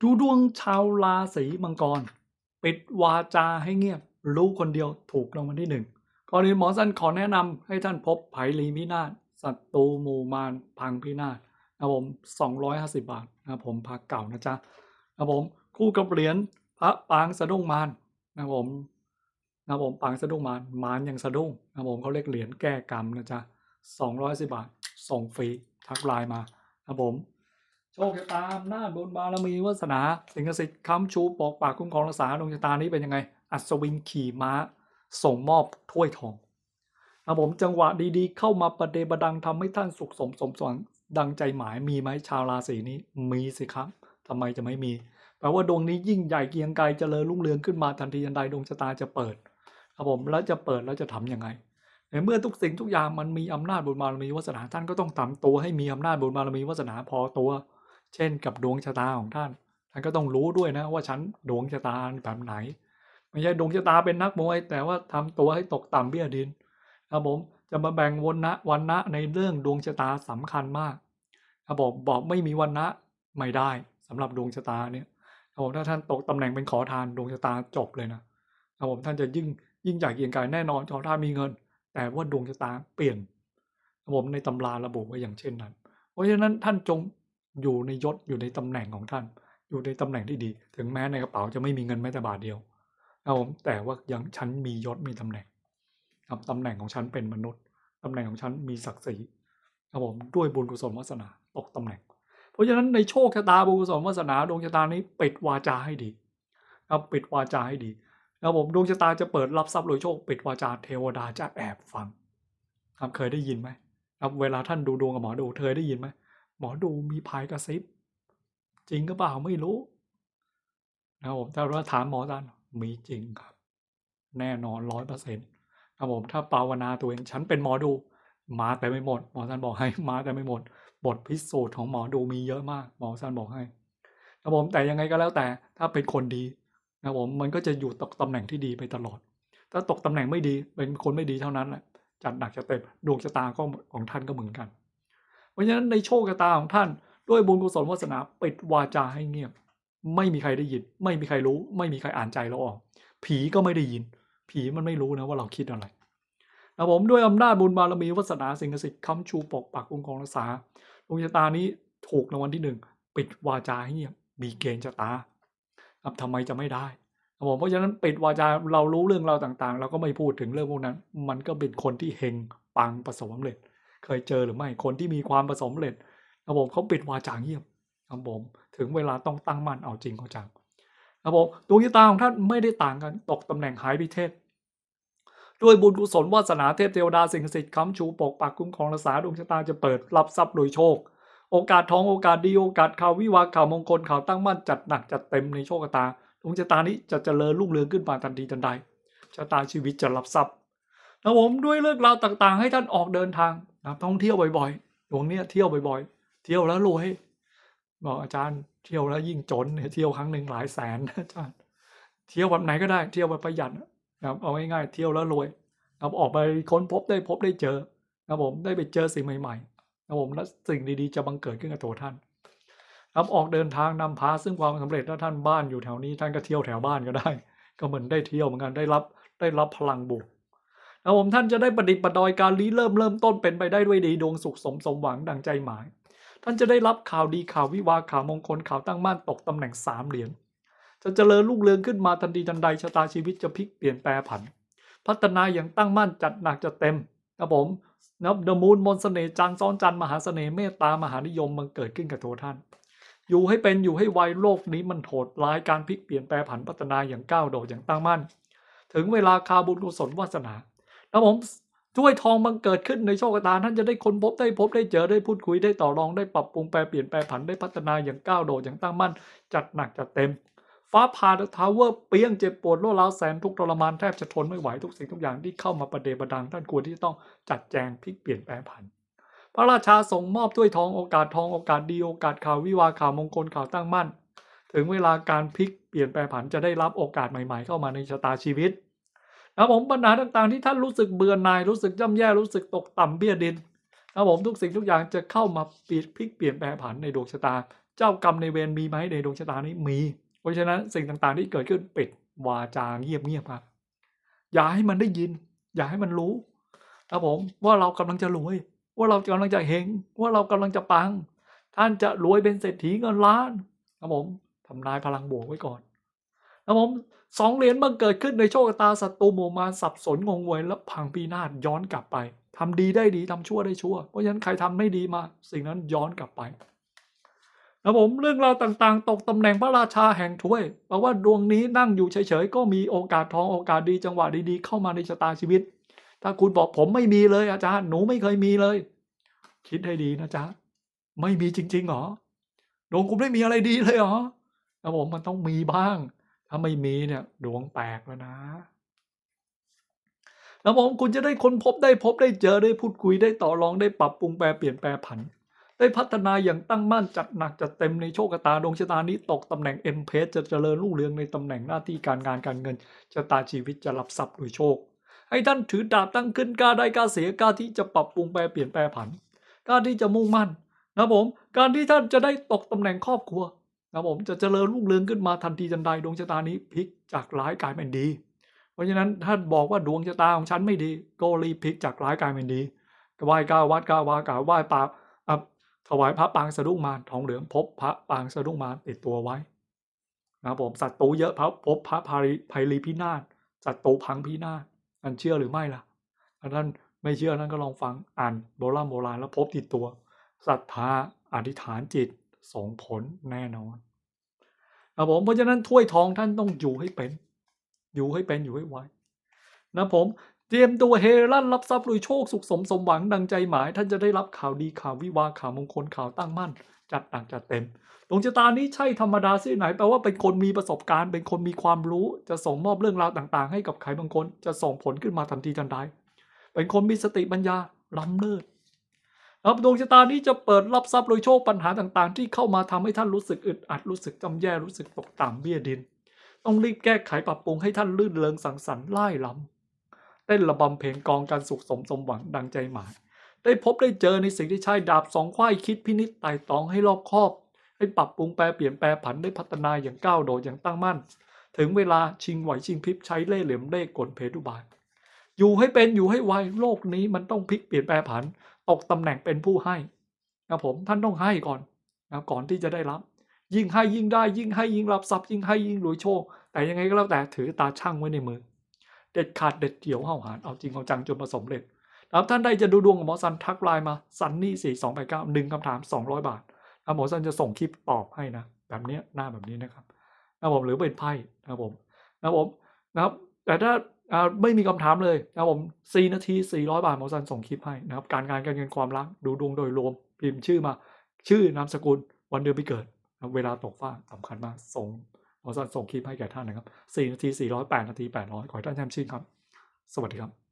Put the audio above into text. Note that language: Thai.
ดูดวงชาวราศีมังกร ปิดวาจาให้เงียบ รู้คนเดียวถูกรางวัลที่หนึ่งก่อนอื่นหมอสั้นขอแนะนำให้ท่านพบไผ่ลีมินาศศัตรูหมู่มารพังพินาศนะครับผม250 บาทนะผมพักเก่านะจ๊ะนะผมคู่กับเหรียญพระปางสะดุ้งมารนะผมนะผมปางสะดุ้งมารมารยังสะดุ้งนะผมเขาเรียกเหรียญแก้กรรมนะจ๊ะ210บาทส่งฟรีทักไลน์มานะผม ชคชะตาอำนาจบุญบารมีวาสนา สิ่งศักดิ์สิทธิ์ค้ำชูปกปากคุ้มครองรักษาดวงชะตานี้เป็นยังไง อัศวินขี่ม้า ส่งมอบถ้วยทองครับผมจังหวะดีๆ เข้ามาประเดประดังทำให้ท่านสุขสมสมสวังดังใจหมายมีไหมชาวราศีนี้มีสิครับทำไมจะไม่มีแปลว่าดวงนี้ยิ่งใหญ่เกียงไกรเจริญรุ่งเรืองขึ้นมาทันทีทันใดดวงชะตาจะเปิดครับผมแล้วจะเปิดแล้วจะทำยังไงในเมื่อทุกสิ่งทุกอย่างมันมีอำนาจบุญบารมีวาสนาท่านก็ต้องทำตัวให้มีอำนาจบุญบารมีวาสนาพอตัว เช่นกับดวงชะตาของท่าน ท่านก็ต้องรู้ด้วยนะว่าฉันดวงชะตาแบบไหน ไม่ใช่ดวงชะตาเป็นนักมวย แต่ว่าทำตัวให้ตกต่ำเบี้ยดินครับผมจะมาแบ่งวันนะวันนะในเรื่องดวงชะตาสำคัญมากครับผมบอกไม่มีวันนะไม่ได้สำหรับดวงชะตาเนี่ยครับผมถ้าท่านตกตำแหน่งเป็นขอทานดวงชะตาจบเลยนะครับผมท่านจะยิ่งยิ่งใหญ่เกียงไกรแน่นอนขอทานมีเงิน แต่ว่าดวงชะตาเปลี่ยนครับผมในตำราระบุไว้อย่างเช่นนั้น เพราะฉะนั้นท่านจง อยู่ในยศอยู่ในตำแหน่งของท่าน อยู่ในตำแหน่งที่ดี ถึงแม้ในกระเป๋าจะไม่มีเงินแม้แต่บาทเดียวครับผมแต่ว่ายังฉันมียศมีตำแหน่งครับตำแหน่งของฉันเป็นมนุษย์ตำแหน่งของฉันมีศักดิ์ศรีครับผมด้วยบุญกุศลวาสนาตกตำแหน่ง เพราะฉะนั้นในโชคชะตาบุญกุศลวาสนาดวงชะตานี้ปิดวาจาให้ดีครับปิดวาจาให้ดีครับผมดวงชะตาจะเปิดรับทรัพย์โดยโชคปิดวาจาเทวดาจะแอบฟังครับเคยได้ยินไหมครับเวลาท่านดูดวงกับหมอดูเคยได้ยินไหม หมอดูมีพายกระซิบ จริงก็เปล่าไม่รู้นะผมถ้าว่าถามหมอท่านมีจริงครับ แน่นอนร้อยเปอร์เซ็นต์ครับผมถ้าภาวนาตัวเองฉันเป็นหมอดู มาแต่ไม่หมด หมอท่านบอกให้มาแต่ไม่หมด บทพิสูจน์ของหมอดูมีเยอะมาก หมอท่านบอกให้ครับผมแต่ยังไงก็แล้วแต่ถ้าเป็นคนดีนะผมมันก็จะอยู่ตกตำแหน่งที่ดีไปตลอด ถ้าตกตำแหน่งไม่ดีเป็นคนไม่ดีเท่านั้นแหละจัดหนักจะเต็มดวงชะตาก็ของท่านก็เหมือนกัน ราะฉะนั้นในโชคชะตาของท่าน ด้วยบุญกุศลวาสนาปิดวาจาให้เงียบ ไม่มีใครได้ยิน ไม่มีใครรู้ ไม่มีใครอ่านใจเราออก ผีก็ไม่ได้ยิน ผีมันไม่รู้นะว่าเราคิดอะไรนะผมด้วยอำนาจบุญบารมีวาสนาสิ่งศักดิ์สิทธิ์ค้ำชูปกปักคุ้มครรักษาดวงชะตานี้ถูกรางวัลที่หนึ่งปิดวาจาให้เงียบมีเกณฑ์ชะตาครับทำไมจะไม่ได้ครับผมเพราะฉะนั้นปิดวาจาเรารู้เรื่องเราต่างๆ เราก็ไม่พูดถึงเรื่องพวกนั้น มันก็เป็นคนที่เฮงปังประสบความสำเร็จ เคยเจอหรือไม่คนที่มีความประสมเร็จครับผมเขาปิดวาจาเงียบครับผมถึงเวลาต้องตั้งมั่นเอาจริงเอาจังครับผมดวงชะตาของท่านไม่ได้ต่างกันตกตำแหน่งหายพิเทศด้วยบุญกุศลวาสนาเทพเทวดาสิ่งศักดิ์สิทธิ์ค้ำชูปกปักคุ้มครองรักษาดวงชะตาจะเปิดรับทรัพย์โดยโชค โอกาสทองโอกาสดีโอกาสข่าววิวาข่าวมงคลข่าวตั้งมั่นจัดหนักจัดเต็มในโชคชะตาดวงชะตานี้จะเจริญรุ่งเรืองขึ้นมาทันทีทันใดชะตาชีวิตจะรับทรัพย์นะผมด้วยเรื่องราวต่างๆ ให้ท่านออกเดินทาง นะท่องเที่ยวบ่อยๆ ดวงเนี้ยเที่ยวบ่อยๆ เที่ยวแล้วรวยบอกอาจารย์เที่ยวแล้วยิ่งจนเที่ยวครั้งหนึ่งหลายแสนอาจารย์ เที่ยวแบบไหนก็ได้เที่ยวแบบประหยัดนะครับเอาง่ายๆเที่ยวแล้วรวยนะครับออกไปค้นพบได้พบได้เจอนะครับผมได้ไปเจอสิ่งใหม่ๆนะครับผมและสิ่งดีๆจะบังเกิดขึ้นกับตัวท่านครับออกเดินทางนำพาซึ่งความสำเร็จถ้าท่านบ้านอยู่แถวนี้ท่านก็เที่ยวแถวบ้านก็ได้ ก็เหมือนได้เที่ยวเหมือนกันได้รับได้รับพลังบวก นะผมท่านจะได้ประดิษฐ์ประดอยการรีเริ่มเริ่มต้นเป็นไปได้ด้วยดีดวงสุขสมสมหวังดังใจหมาย ท่านจะได้รับข่าวดีข่าววิวาข่าวมงคลข่าวตั้งมั่นตกตำแหน่งสามเหรียญจะเจริญรุ่งเรืองขึ้นมาทันทีทันใดชะตาชีวิตจะพลิกเปลี่ยนแปลผัน พัฒนาอย่างตั้งมั่นจัดหนักจัดเต็มครับผมนับเดมูนมนต์เสน่จันทร์ซ้อนจันทร์มหาเสน่ห์เมตตามหานิยมมันเกิดขึ้นกับตัวท่าน อยู่ให้เป็นอยู่ให้ไวโลกนี้มันโหดร้ายการพลิกเปลี่ยนแปลผันพัฒนาอย่างก้าวโดดอย่างตั้งมั่น ถึงเวลาคาบุญกุศลวาสนา แล้วผมช่วยทองบังเกิดขึ้นในโชคชะตาท่านจะได้ค้นพบได้พบได้เจอได้พูดคุยได้ต่อรองได้ปรับปรุงแปลเปลี่ยนแปลผันได้พัฒนาอย่างก้าวโดดอย่างตั้งมั่น จัดหนักจัดเต็ม ฟ้าผ่าทาวเวอร์เปี้ยงเจ็บปวดโลดร้าวแสนทุกทรมานแทบจะทนไม่ไหวทุกสิ่งทุกอย่างที่เข้ามาประเดประดังท่านควรที่จะต้องจัดแจงพลิกเปลี่ยนแปลผันพระราชาส่งมอบถ้วยทองโอกาสทองโอกาสดีโอกาสข่าววิวาข่าวมงคลข่าวตั้งมั่น ถึงเวลาการพลิกเปลี่ยนแปลผันจะได้รับโอกาสใหม่ ๆ เข้ามาในชะตาชีวิต นะผมปัญหาต่างๆ ที่ท่านรู้สึกเบื่อหน่ายรู้สึกย่ำแย่รู้สึกตกต่ำเบี้ยดินนะผมทุกสิ่งทุกอย่างจะเข้ามาเปลี่ยนพลิกเปลี่ยนแปลผันในดวงชะตา เจ้ากรรมในเวรมีไหมในดวงชะตานี้มี เพราะฉะนั้นสิ่งต่างๆ ที่เกิดขึ้นปิดวาจาเงียบๆครับ อย่าให้มันได้ยิน อย่าให้มันรู้ครับผมว่าเรากำลังจะรวย ว่าเรากำลังจะเฮงว่าเรากำลังจะปัง ท่านจะรวยเป็นเศรษฐีเงินล้านครับผมทำนายพลังบวกไว้ก่อน ครับผมสองเหรียญบังเกิดขึ้นในโชคชะตาศัตรูหมู่มารสับสนงงงวยและพังปีนาศย้อนกลับไปทำดีได้ดีทำชั่วได้ชั่ว เพราะฉะนั้นใครทำไม่ดีมา สิ่งนั้นย้อนกลับไปครับผมเรื่องราวต่างๆ ตกตำแหน่งพระราชาแห่งถ้วยแปลว่าดวงนี้นั่งอยู่เฉยๆก็มีโอกาสทองโอกาสดีจังหวะดีๆ เข้ามาในชะตาชีวิต ถ้าคุณบอกผมไม่มีเลยอาจารย์หนูไม่เคยมีเลย คิดให้ดีนะจ๊ะไม่มีจริงๆเหรอดวงคุณไม่มีอะไรดีเลยเหรอครับผมมันต้องมีบ้าง ถ้าไม่มีเนี่ยดวงแตกแล้วนะ แล้วผมคุณจะได้ค้นพบได้พบได้เจอได้พูดคุยได้ต่อรองได้ปรับปรุงแปรเปลี่ยนแปลผัน ได้พัฒนาอย่างตั้งมั่นจัดหนักจัดเต็มในโชคชะตาดวงชะตานี้ตกตำแหน่งเอ็นเพสจะเจริญรุ่งเรืองในตำแหน่งหน้าที่การงานการเงินชะตาชีวิตจะรับทรัพย์โดยโชค ให้ท่านถือดาบตั้งขึ้นกล้าได้กล้าเสียกล้าที่จะปรับปรุงแปรเปลี่ยนแปลผันกล้าที่จะมุ่งมั่นนะผมการที่ท่านจะได้ตกตำแหน่งครอบครัว นะผมจะเจริญรุ่งเรืองขึ้นมาทันทีทันใดดวงชะตานี้พลิกจากร้ายกลายเป็นดี เพราะฉะนั้นท่านบอกว่าดวงชะตาของฉันไม่ดีก็รีบพลิกจากร้ายกลายเป็นดีไหว้ก้าววัดก้าววากาไหว้ปาอะถวายพระปางสะดุ้งมารทองเหลืองพบพระปางสะดุ้งมารติดตัวไว้นะผมสัตว์ตูเยอะพระพบพระภัยรีพินาศสัตว์ตูพังพินาศอันเชื่อหรือไม่ล่ะถ้าท่านไม่เชื่อนั้นก็ลองฟังอ่านโบราณโบราณแล้วพบติดตัวศรัทธาอธิษฐานจิต ส่งผลแน่นอนครับผมเพราะฉะนั้นถ้วยทองท่านต้องอยู่ให้เป็น อยู่ให้เป็นอยู่ให้ไวนะผมเตรียมตัวเฮลั่นรับทรัพย์รวยโชคสุขสมสมหวังดังใจหมาย ท่านจะได้รับข่าวดีข่าววิวาข่าวมงคลข่าวตั้งมั่น จัดหนักจัดเต็มดวงชะตานี้ใช่ธรรมดาที่ไหนแปลว่าเป็นคนมีประสบการณ์ เป็นคนมีความรู้จะส่งมอบเรื่องราวต่างๆ ให้กับใครบางคนจะส่งผลขึ้นมาทันทีทันใดเป็นคนมีสติปัญญาล้ำเลิศ ครับดวงชะตานี้จะเปิดรับทรัพย์โดยโชคปัญหาต่างๆ ที่เข้ามาทำให้ท่านรู้สึกอึดอัดรู้สึกจำแย่รู้สึกตกต่ำเบี้ยดิน ต้องรีบแก้ไขปรับปรุงให้ท่านลื่นเริงสังสรรค์ไล่ลำเต้นระบำเพลงกองการสุขสมสมหวังดังใจหมาย ได้พบได้เจอในสิ่งที่ใช่ดาบสองควายคิดพินิจไต่ตองให้รอบคอบ ให้ปรับปรุงแปลเปลี่ยนแปลผันได้พัฒนาอย่างก้าวโดดอย่างตั้งมั่น ถึงเวลาชิงไหวชิงพริบใช้เล่ห์เหลี่ยมเล่กลเพทุบาย อยู่ให้เป็นอยู่ให้ไวโลกนี้มันต้องพลิกเปลี่ยนแปลผัน ตกตำแหน่งเป็นผู้ให้นะผมท่านต้องให้ก่อนนะก่อนที่จะได้รับ ยิ่งให้ยิ่งได้ยิ่งให้ยิ่งรับทรัพย์ยิ่งให้ยิ่งรวยโชค แต่ยังไงก็แล้วแต่ถือตาช่างไว้ในมือ เด็ดขาดเด็ดเดี่ยวเห่าหานเอาจริงเอาจังจนประสบเร็จครับท่านใดจะดูดวงกับหมอซันทักไลน์มาซันนี่สี่สองแปดเก้าหนึ่งคำถามสองร้อยบาทแล้วหมอซันจะส่งคลิปตอบให้นะแบบนี้หน้าแบบนี้นะครับนะผมหรือเป็นไพ่นะผมนะผมนะครับแต่ถ้า อ่าไม่มีคำถามเลยนะครับผมสี่นาทีสี่ร้อยบาทหมอซันส่งคลิปให้นะครับการงานการเงินความรักดูดวงโดยรวมพิมพ์ชื่อมา ชื่อนามสกุลวันเดือนปีเกิดนะเวลาตกฟ้าสำคัญมากส่งหมอซันส่งคลิปให้แก่ท่านนะครับสี่นาทีสี่ร้อยแปดนาทีแปดร้อยขอให้ท่านแชมชื่นครับ สวัสดีครับ